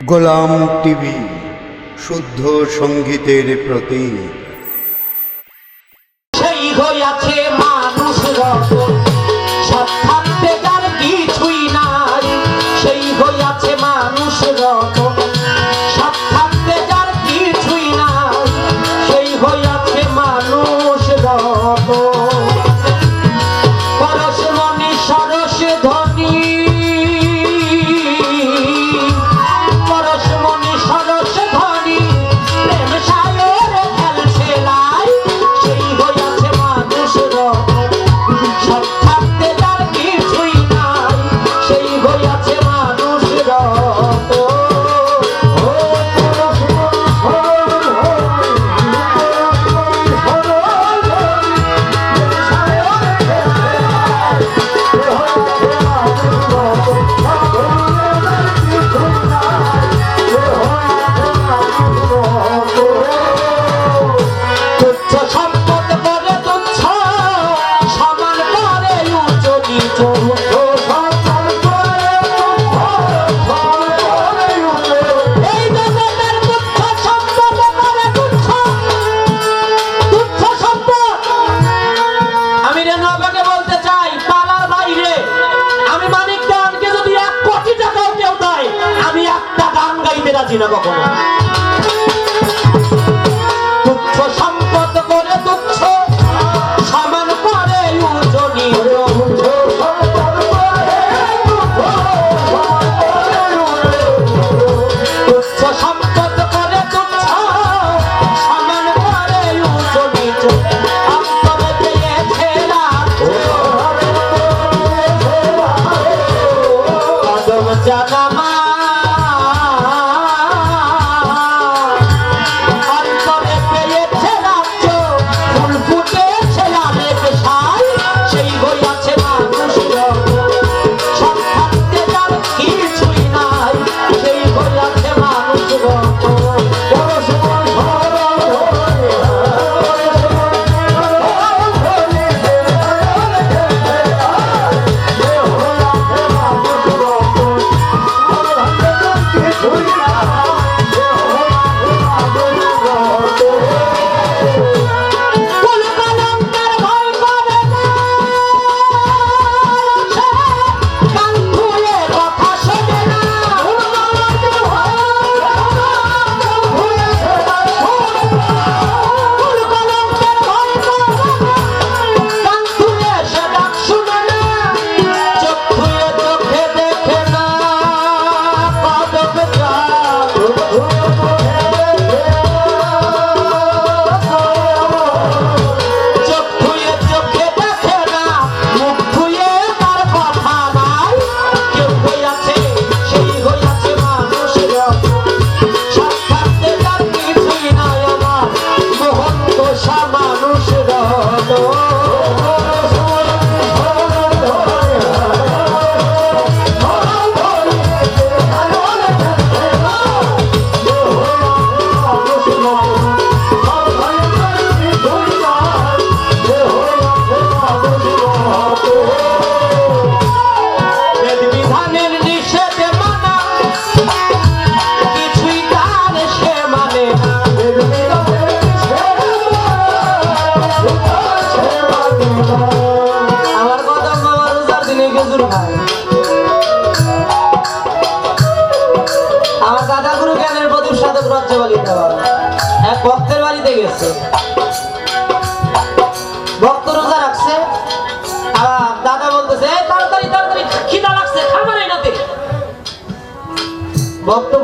গোলাম TV শুদ্ধ সঙ্গীতের প্রতীক।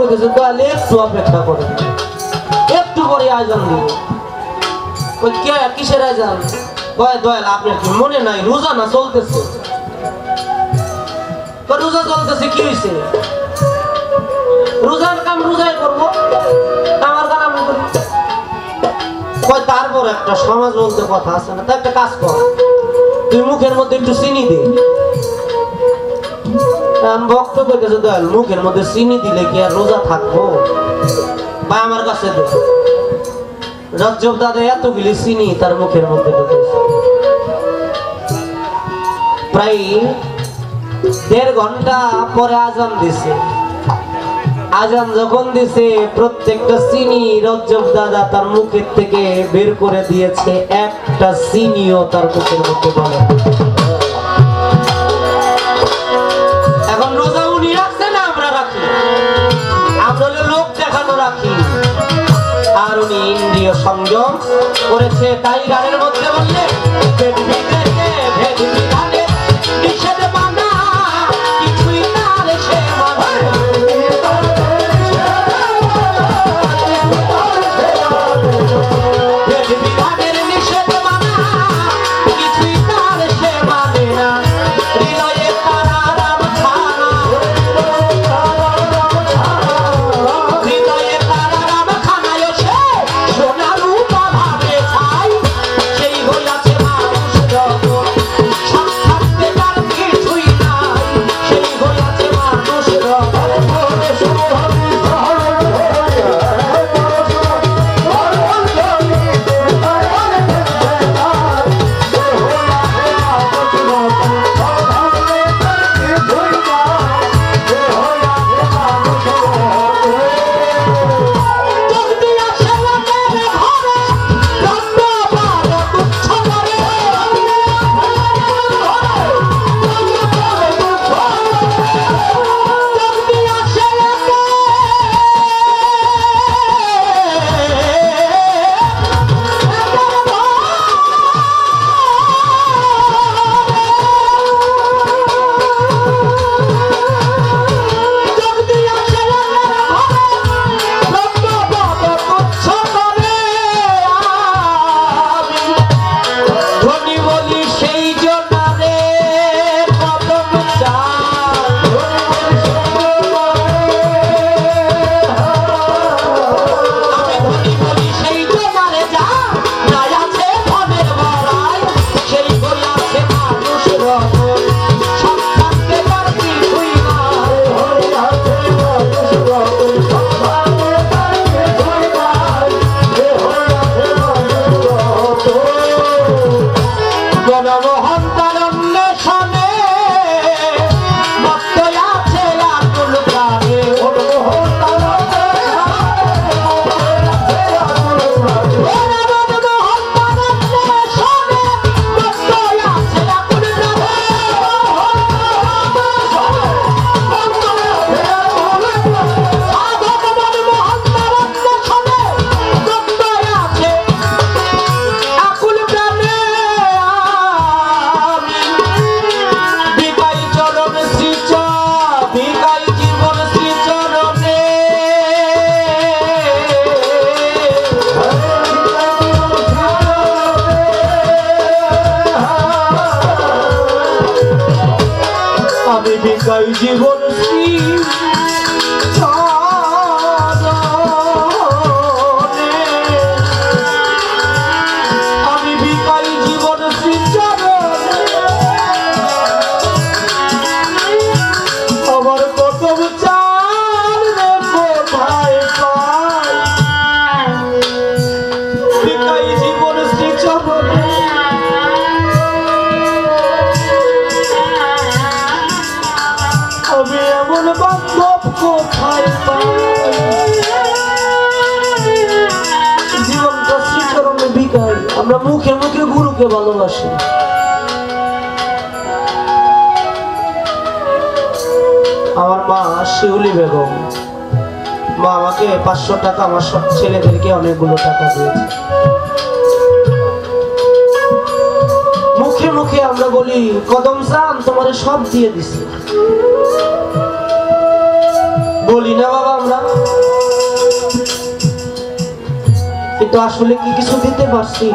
তাহলে একটু অপেক্ষা করে একটু আয়োজন কে, কিসের আয়োজন? কয়, দয়াল, আপনার কি মনে নাই? রোজা না চলতেছে? রোজা চলতেছে, কি হয়েছে রোজার কাম রোজাই করব, আমার কাম আমি করি। কয়, তারপর একটা সমাজ বলতে কথা আছে না, তা একটা কাজ কর। তুই মুখের মধ্যে একটু চিনি দে। দয়াল, মুখের মধ্যে চিনি দিলে কি আর রোজা থাকব? বা আমার কাছে রজ্জব দাদা, এতগুলি চিনি তার মুখের মধ্যে প্রায় দেড় ঘণ্টা পরে আজান দিছে। আজান যখন দিছে, প্রত্যেকটা চিনি রজ্জব দাদা তার মুখের থেকে বের করে দিয়েছে। একটা চিনিও তার মুখের মধ্যে বলে উনি ইন্দ্রিয় সংযম করেছে তাই গানের মধ্যে বললে ভেদ বিধানে নিষেধ জীবন আমরা মুখে মুখে গুরুকে ভালোবাসি। আমার মা শিউলি বেগম। মা আমাকে পাঁচশো টাকা আমার সব ছেলেদেরকে অনেকগুলো টাকা দিয়েছে। মুখে মুখে আমরা বলি, কদম চান তোমার সব দিয়ে দিছি। বলি, না বাবা কিন্তু আসলে কি কিছু দিতে পারছি?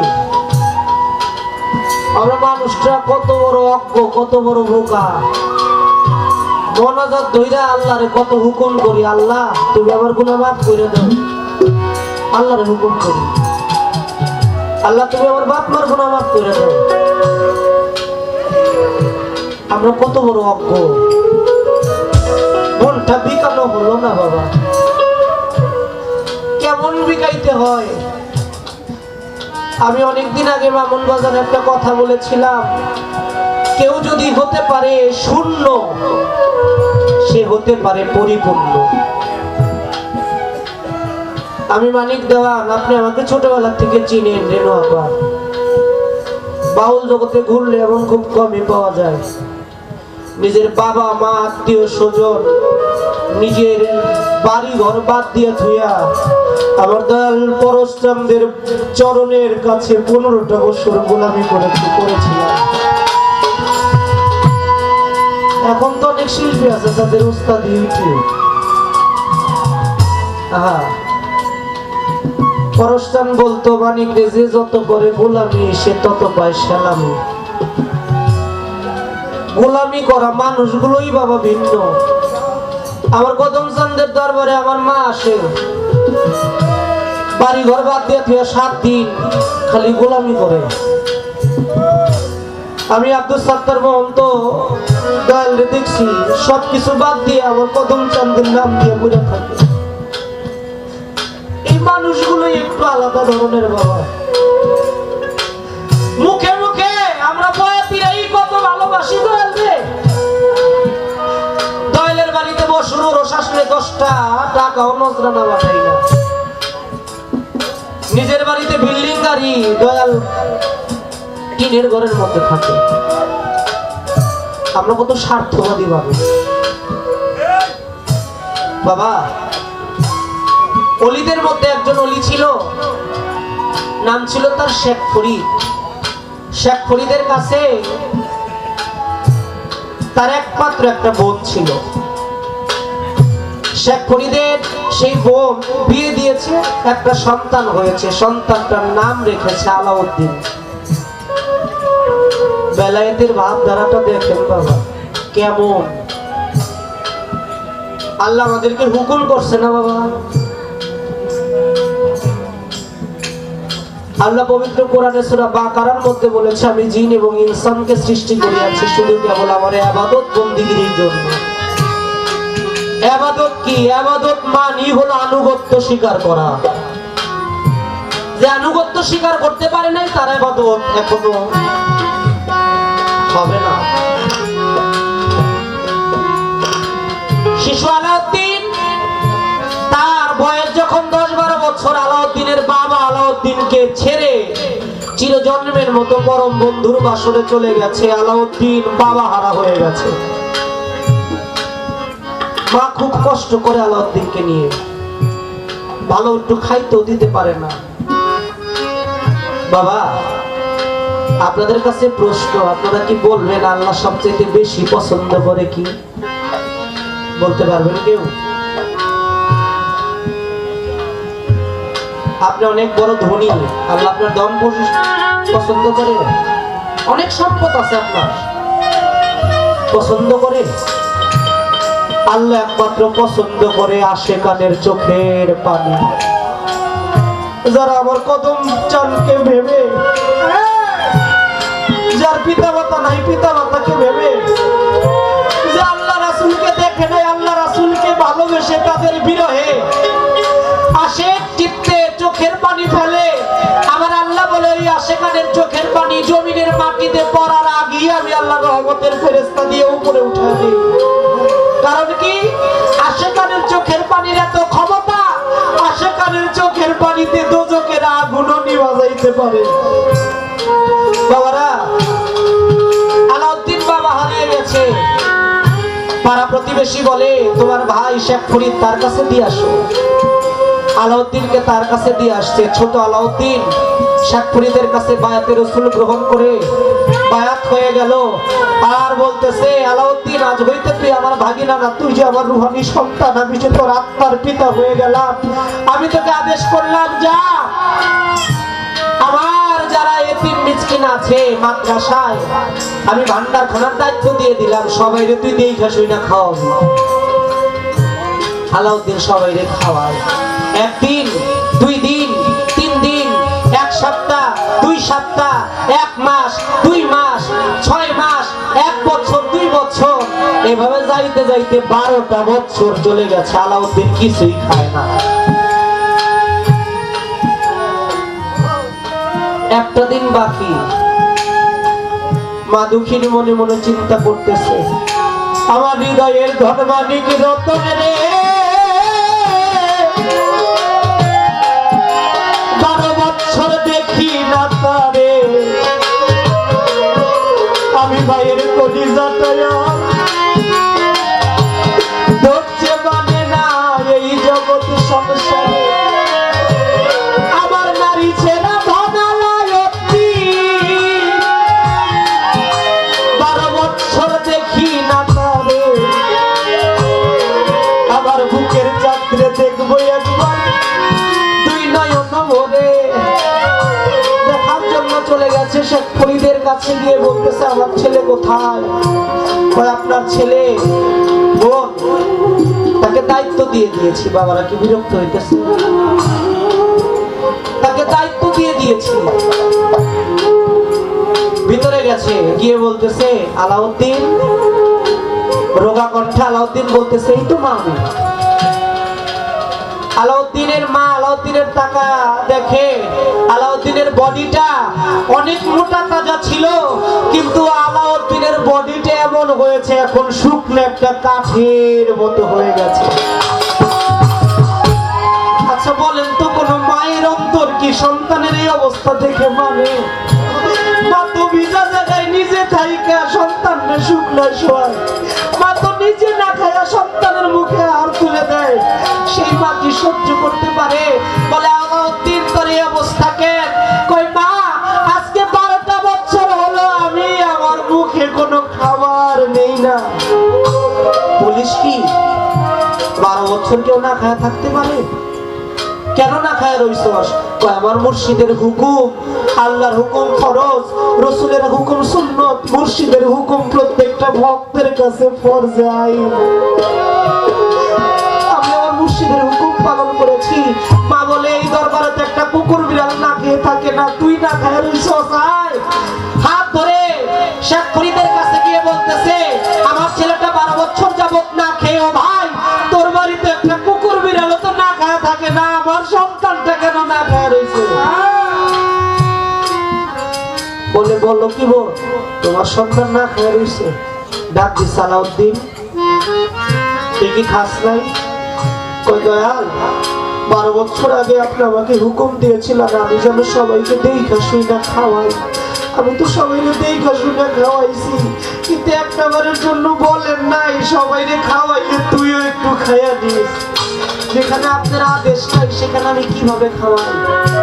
আমরা মানুষটা কত বড় অজ্ঞ, কত বড় বোকা। মনাজাত ধইরা আল্লাহরে কত হুকুম করি। আল্লাহ, তুমি আমার গুনাহ মাফ করে দাও। আল্লাহরে হুকুম করি। আল্লাহ, তুমি আমার বাপ মার গুনাহ মাফ করে দাও। আমরা কত বড় অজ্ঞ। মনটা বিকানো হলো না বাবা। কেমন বিকাইতে হয়? আমি অনেকদিন আগে মামুন বাজার একটা কথা বলেছিলাম। কেউ যদি হতে পারে শূন্য, সে হতে পারে পরিপূর্ণ। আমি মানিক দেওয়ান, আপনি আমাকে ছোটবেলা থেকে চিনেন রেণু আপা বাউল জগতে ঘুরলে এমন খুব কমই পাওয়া যায়। নিজের বাবা, মা, আত্মীয়, স্বজন নিজের বাড়ি ঘর বাদ দিয়ে থুইয়া আমার দয়াল পরশরামদের চরণের কাছে পনেরোটা বছর গোলামি করে করেছিলাম। এখন তো অনেক শিল্পী আছে, তাদের উস্তাদ আহা। পরস্তান বলতো মানিক যে যত করে গোলামি, সে তত পায় সালামি। গোলামি করা মানুষগুলোই বাবা ভিন্ন। আমার কদম চান্দের দরবারে আমার মা আসে। বাড়ি ঘর বাদ দিয়ে থুয়ে সাত দিন খালি গোলামি করে। আমি আব্দুল সাত্তার মহন্ত দেখছি, সবকিছু বাদ দিয়ে আমার কদম চান্দের নাম দিয়ে বুঝে থাকে। এই মানুষগুলো একটু আলাদা ধরনের বাবা। মুখে মুখে আমরা বয়াতিরাই কত ভালোবাসি দয়ালকে নিজের বাড়িতে বিল্ডিং, গাড়ি, দয়াল, টিনের ঘরের মধ্যে থাকে। আমরা কত স্বার্থবাদী বাবা, অলিদের মধ্যে একজন অলি ছিল। নাম ছিল তার শেখ ফরিদ। শেখ ফরিদের কাছে তার একমাত্র একটা বোধ ছিল। শেখ ফরিদের সেই বোন বিয়ে দিয়েছে, একটা সন্তান হয়েছে, সন্তানটার নাম রেখেছে আলাউদ্দিন। বেলায়েতের ভাবধারাটা দেখেন বাবা, কেমন? আল্লাহ আমাদেরকে হুকুম করছে না বাবা? আল্লাহ পবিত্র কোরআনে সূরা বাকারার মধ্যে বলেছে, আমি জিন এবং ইনসানকে সৃষ্টি করিয়াছি, শুধু কেবল আমার ইবাদত বন্দিগিরির জন্য। ইবাদত কি? ইবাদত মানি হলো আনুগত্য স্বীকার করা। যে আনুগত্য স্বীকার করতে পারে নাই, তার ইবাদত এখনও হবে না। শিশু আলাউদ্দিন, তার বয়স যখন দশ বারো বছর, আলাউদ্দিনের বাবা আলাউদ্দিনকে ছেড়ে চিরজন্মের মতো পরম বন্ধুর বাসরে চলে গেছে। আলাউদ্দিন বাবা হারা হয়ে গেছে। মা খুব কষ্ট করে আলাউদ্দিনকে নিয়ে। ভালো একটু খাইতেও দিতে পারে না। বাবা, আপনাদের কাছে প্রশ্ন, আপনারা কি বলবেন আল্লাহ সবচেয়ে বেশি পছন্দ করে কি? বলতে পারবেন কেউ? আপনি অনেক বড় ধনী, আল্লাহ আপনার দম পছন্দ করে? অনেক সম্পদ আছে আপনার। পছন্দ করে? আল্লাহ একমাত্র পছন্দ করে আশে কানের চোখের পানি। যারা আমার কদম চানকে ভেবে, যার পিতা মাতা নাই পিতা মাতাকে ভেবে, যে আল্লাহ রাসূলকে দেখে নাই, আল্লাহ রাসূলকে ভালোবেসে তাদের বিরহে আসে চিত্তে চোখের পানি ফেলে। আমার আল্লাহ বলে, এই আশেকানের চোখের পানি জমিনের মাটিতে পড়ার আগেই আমি আল্লাহ রহমতের ফেরেস্তা দিয়ে উপরে উঠে দিই। কারণ কি? আশেকানের চোখের পানির এত ক্ষমতা আশেকানের চোখের পানিতে দোজকের আগুনও নিভা যাইতে পারে। বাবারা, আলাউদ্দিন বাবা হারিয়ে গেছে। পাড়া প্রতিবেশী বলে, তোমার ভাই শেখ ফরিদ তার কাছে দিয়ে আসো। আলাউদ্দিনকে তার কাছে দিয়ে আসছে। ছোট আলাউদ্দিন শেখ ফরিদের কাছে বায়াতের রসুল গ্রহণ করে বায়াত হয়ে গেল। আর বলতেছে, আলাউদ্দিন, আজ হইতে তুই আমার ভাগিনা না তুই যে আমার রুহানি সন্তান, আমি যে তোর আত্মার পিতা হয়ে গেলাম। আমি তোকে আদেশ করলাম, যা। আমার যারা এতিম মিসকিন আছে, মাদ্রাসায়, আমি ভান্ডার খানার দায়িত্ব দিয়ে দিলাম। সবাই তুই দেখে শুই না খাওয়াবি আলাউদ্দিন সবাই রে খাওয়ায়। একদিন দুই দিন, তিন দিন, এক সপ্তাহ, দুই সপ্তাহ, এক মাস, দুই মাস, ছয় মাস, এক বছর, দুই বছর। এভাবে যাইতে যাইতে বারোটা বছর চলে গেছে, আলাউদ্দিন কিছুই খায় না। একটা দিন বাকি। মা দুঃখিনী মনে মনে চিন্তা করতেছে, আমার হৃদয়ের ধনমানিক রতন কাছে গিয়ে বলতেছে, আমার ছেলে কোথায়? আপনার ছেলে, বোন, তাকে দায়িত্ব দিয়ে দিয়েছি, বাবারা, কি বিরক্ত হইতেছে? তাকে দায়িত্ব দিয়ে দিয়েছি। ভিতরে গেছে, গিয়ে বলতেছে, আলাউদ্দিন রোগা কণ্ঠে আলাউদ্দিন বলতেছে, এই তো মা আলাউদ্দিনের মা আলাউদ্দিনের টাকা দেখে আলাউদ্দিনের বডিটা অনেক মোটা তাজা ছিল, কিন্তু আলাউদ্দিনের বডিটা এমন হয়েছে, এখন শুকনো একটা কাঠের মতো হয়ে গেছে। আচ্ছা বলেন তো, কোন মায়ের অন্তর কি সন্তানের এই অবস্থা দেখে মানে? সহ্য করতে পারে? বলে, আলাউদ্দিন তোর এই অবস্থা কোনো খাবার নেই না। বলিস কি বারো বছর কেউ না খায়া থাকতে পারে? কেন না খায় রইছস আমার মুর্শিদের হুকুম, আল্লাহর হুকুম ফরজ, রসুলের হুকুম সুন্নত, মুর্শিদের হুকুম প্রত্যেকটা ভক্তের কাছে ফরজে আইন থাকে না, তুই না খায় হাত ধরে শেখ ফরিদের কেন না রয়েছে বলে বলল কি বল? তোমার সন্তান না খায় ডাক দি সালাউদ্দিন। কি খাস নাই। কই দয়াল, বারো বছর আগে আপনি আমাকে হুকুম দিয়েছিলেন, আমি যেন সবাইকে দেখা শুই না খাওয়াই। আমি তো সবাইকে দেখা শুই না খাওয়াইছি। কিন্তু একটা বারের জন্য বলেন নাই সবাইকে খাওয়াইলে তুইও একটু খাইয়া দিস। যেখানে আপনার আদেশ নাই, সেখানে আমি কীভাবে খাওয়াই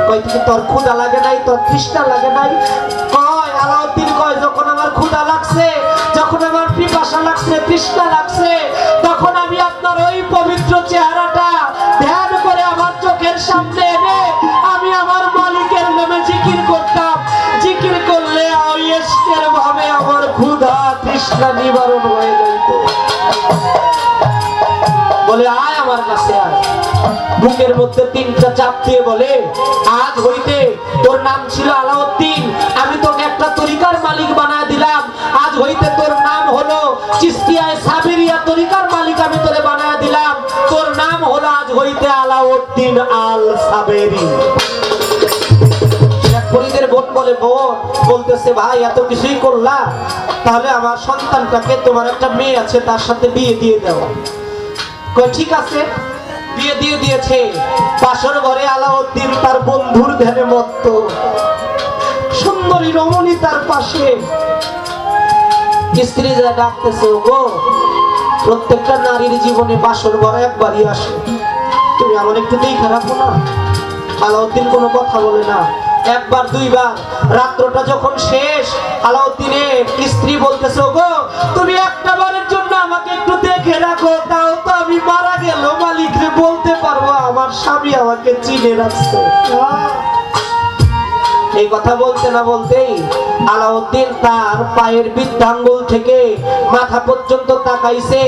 কয় থেকে তোর ক্ষুদা লাগে নাই, তোর তৃষ্ণা লাগে নাই? কয়, আলাউদ্দিন কয়, যখন আমার ক্ষুদা লাগছে, যখন আমার পিপাসা লাগছে, তৃষ্ণা লাগছে, তখন আমি আপনার ওই পবিত্র চেহারাটা ধ্যান করে আমার চোখের সামনে এনে আমি আমার মালিকের নামে জিকির করতাম। জিকির করলে ওই এসকের ভাবে আমার ক্ষুধা, তৃষ্ণা নিবারণ হয়ে যেত বলে, আয় আমার কাছে আয়। বুকের মধ্যে তিনটা চাপ দিয়ে বলে, আজ হইতে তোর নাম ছিল আলাউদ্দিন, আমি তোকে একটা তরিকার মালিক বানায় দিলাম। আজ হইতে তোর নাম হলো চিস্তিয়ায় সাবিরিয়া তরিকার মালিক আমি তোরে বানায় দিলাম। তোর নাম হলো আজ হইতে আলাউদ্দিন আল সাবেরি বলে বলতেছে, ভাই, এত কিছুই করলা। তাহলে আমার সন্তানটাকে তোমার একটা মেয়ে আছে, তার সাথে বিয়ে দিয়ে দাও। কয় ঠিক আছে? বিয়ে দিয়ে দিয়েছে। পাশর ঘরে আলাউদ্দিন তার বন্ধুর ধ্যানে মত্ত। সুন্দরী রমণী তার পাশে। স্ত্রী যা ডাকতেছে গো প্রত্যেকটা নারীর জীবনে বাসর ঘরে একবারই আসে। তুমি আমার একটু দেখে রাখো না। আলাউদ্দিন কোনো কথা বলে না। একবার, দুইবার, রাত্রটা যখন শেষ, আলাউদ্দিনের স্ত্রী বলতেছে গো তুমি একটা বারের জন্য আমাকে একটু তো আমি মারা গেল মালিককে বলতে পারব, আমার স্বামী আমাকে চিনে রাখছে। এই কথা বলতে না বলতেই আলাউদ্দিন তার পায়ের বৃদ্ধাঙ্গুল থেকে মাথা পর্যন্ত তাকাইছে।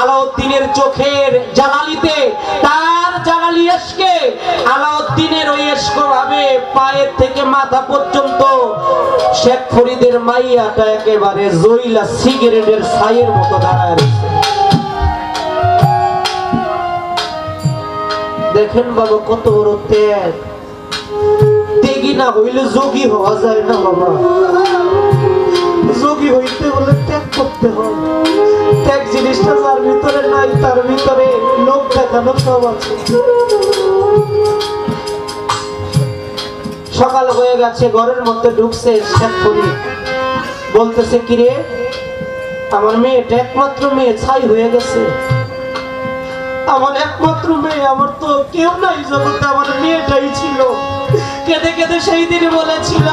আলাউদ্দিনের চোখের জালালিতে তার জালালি এসকে। আলাউদ্দিনের ওই এসক ভাবে পায়ের থেকে মাথা পর্যন্ত শেখ ফরিদের মাইয়াটা একেবারে জইলা সিগারেটের ছাইয়ের মতো দাঁড়ায় রয়েছে। দেখেন বাবা কত বড় ত্যাগ ত্যাগী না হইলে যোগী হওয়া যায় না বাবা। যোগী হইতে হলে ত্যাগ করতে হয়। ত্যাগ জিনিসটা যার ভিতরে নাই, তার ভিতরে লোক দেখানো সব আছে। সকাল হয়ে গেছে, ঘরের মধ্যে ঢুকছে শেখ করি। বলতেছে, কিরে, আমার মেয়েটা একমাত্র মেয়ে, ছাই হয়ে গেছে। আমার একমাত্র মেয়ে, আমার তো কেউ নাই, জগতে আমার মেয়েটাই ছিল। কেঁদে কেঁদে সেই দিন বলেছিল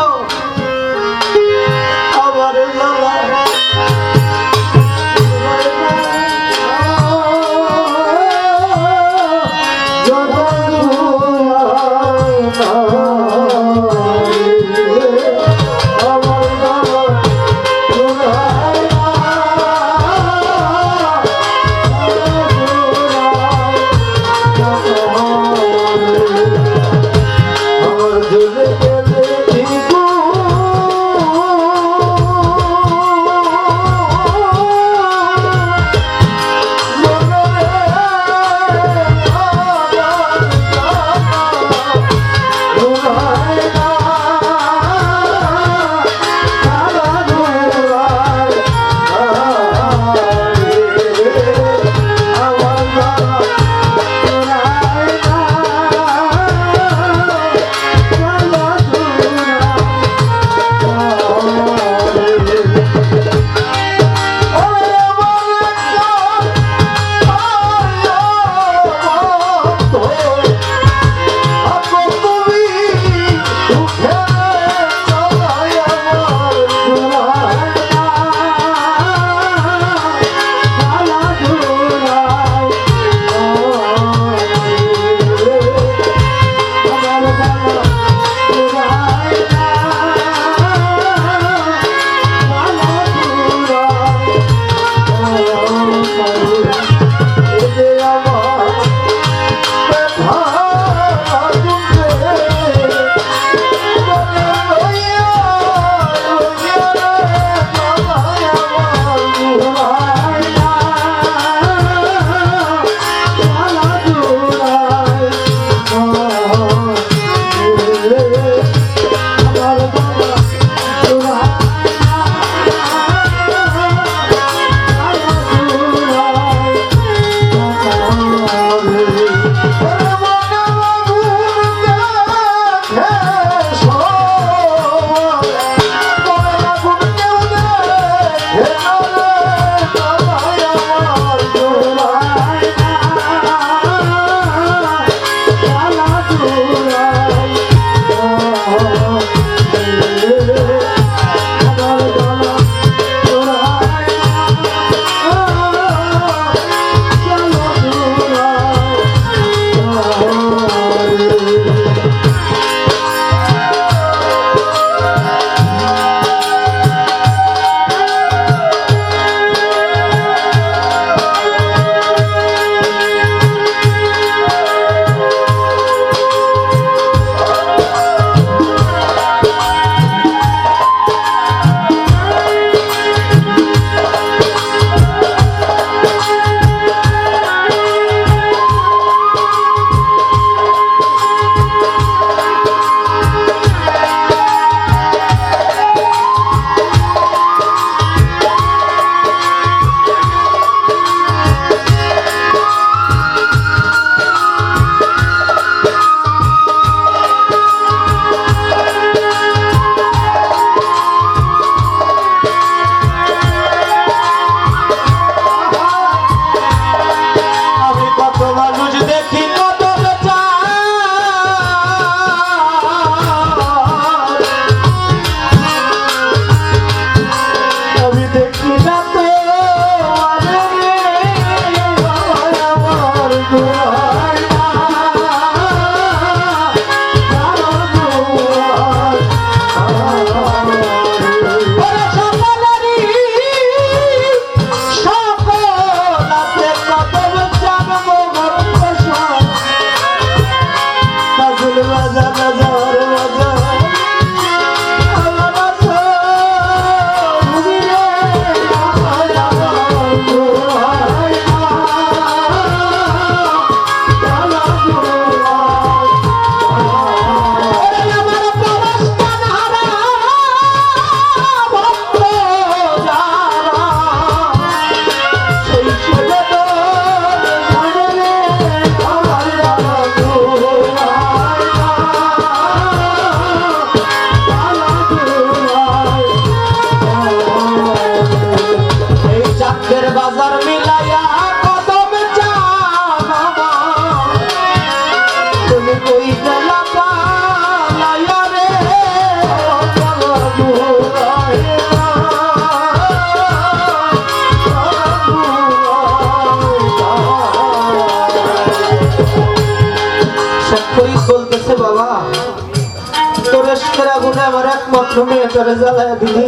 প্রবেশ করা গুণে আমার একমাত্র মেয়ে তোরে জ্বালায় দিলি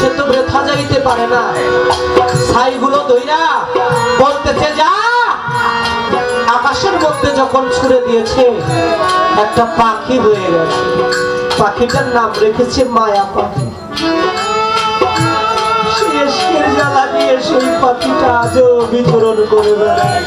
সে তো ব্যথা যাইতে পারে না। ছাইগুলো দইরা বলতেছে, যা! আকাশের মধ্যে যখন ছুড়ে দিয়েছে, একটা পাখি হয়ে গেছে। পাখিটার নাম রেখেছে মায়া পাখি। এসকের জ্বালা নিয়ে সেই পাখিটা আজও বিতরণ করে বেড়ায়।